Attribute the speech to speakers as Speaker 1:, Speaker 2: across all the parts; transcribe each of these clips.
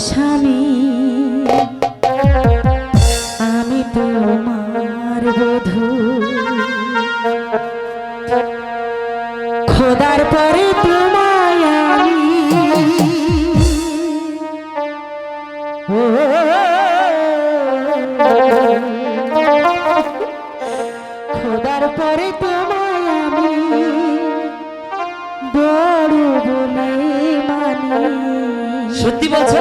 Speaker 1: স্বামী। আমি তোমার বধূ। খোদার পরে তোমায় আমি। খোদার পরে
Speaker 2: সত্যি বলছো?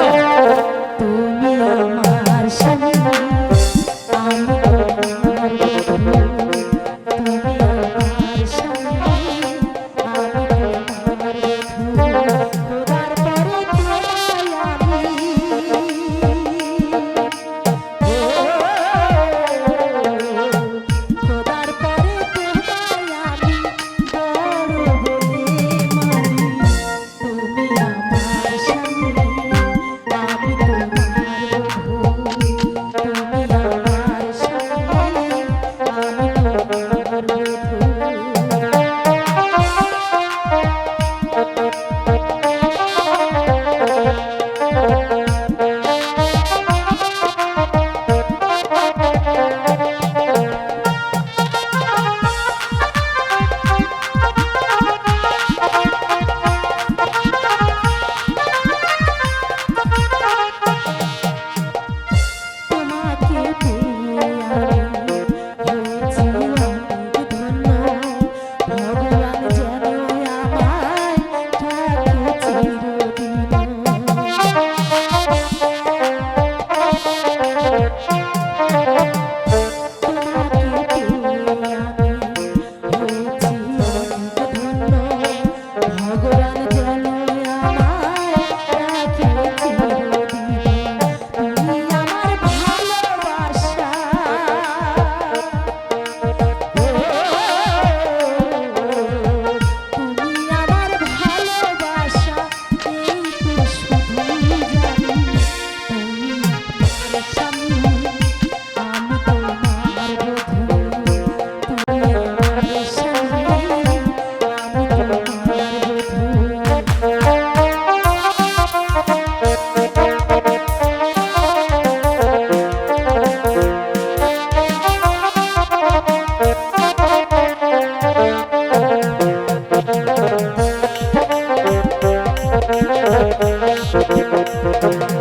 Speaker 2: Thank you.